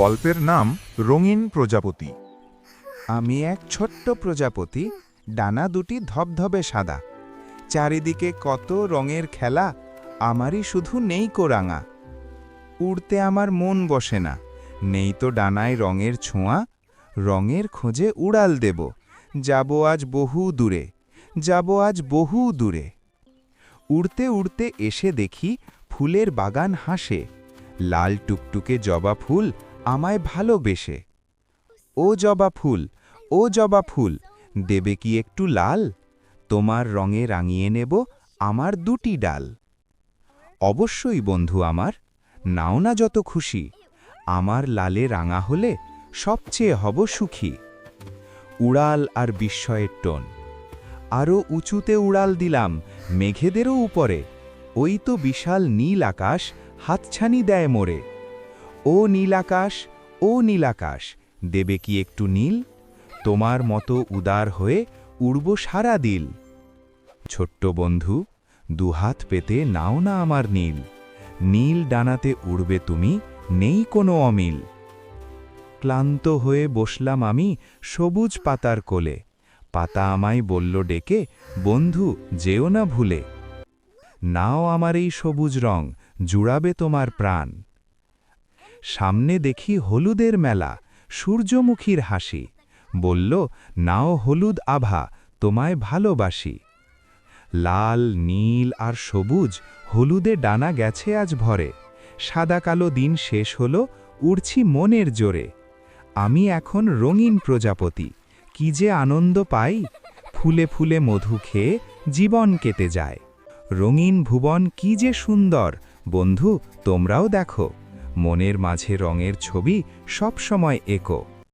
গল্পের নাম রঙিন প্রজাপতি। আমি এক ছোট্ট প্রজাপতি, ডানা দুটি ধবধবে সাদা। চারিদিকে কত রঙের খেলা, আমারই শুধু নেই কোরাঙা। উড়তে আমার মন বসে না, নেই তো ডানায় রঙের ছোঁয়া, রঙের খোঁজে উড়াল দেব। যাব আজ বহু দূরে, যাব আজ বহু দূরে। উড়তে উড়তে এসে দেখি ফুলের বাগান হাসে, লাল টুকটুকে জবা ফুল আমায় ভালোবেসে। ও জবা ফুল, ও জবা ফুল, দেবে কি একটু লাল? তোমার রঙে রাঙিয়ে নেব আমার দুটি ডাল। অবশ্যই বন্ধু আমার, নাও না যত খুশি, আমার লালে রাঙা হলে সবচেয়ে হব সুখী। উড়াল আর বিস্ময়ের টোন আরও উঁচুতে উড়াল দিলাম মেঘেদেরও উপরে, ওই তো বিশাল নীল আকাশ হাতছানি দেয় মোরে ও নীল আকাশ ও নীল আকাশ দেবে কি একটু নীল? তোমার মতো উদার হয়ে উড়ব সারা দিল। ছোট্ট বন্ধু, দুহাত পেতে নাও না আমার নীল। নীল ডানাতে উড়বে তুমি, নেই কোনো অমিল। ক্লান্ত হয়ে বসলাম আমি সবুজ পাতার কোলে। পাতা আমায় বলল ডেকে, বন্ধু, যেও না ভুলে। নাও আমার এই সবুজ রং, জুড়াবে তোমার প্রাণ। সামনে দেখি হলুদের মেলা, সূর্যমুখীর হাসি। বলল, নাও হলুদ আভা, তোমায় ভালোবাসি। লাল, নীল আর সবুজ, হলুদে ডানা গেছে আজ ভরে। সাদা কালো দিন শেষ হলো, উড়ছি মনের জোরে। আমি এখন রঙিন প্রজাপতি, কি যে আনন্দ পাই। ফুলে ফুলে মধু খেয়ে জীবন কেটে যায়। রঙিন ভুবন কি যে সুন্দর, বন্ধু, তোমরাও দেখো। মনের মাঝে রঙের ছবি সবসময় একো।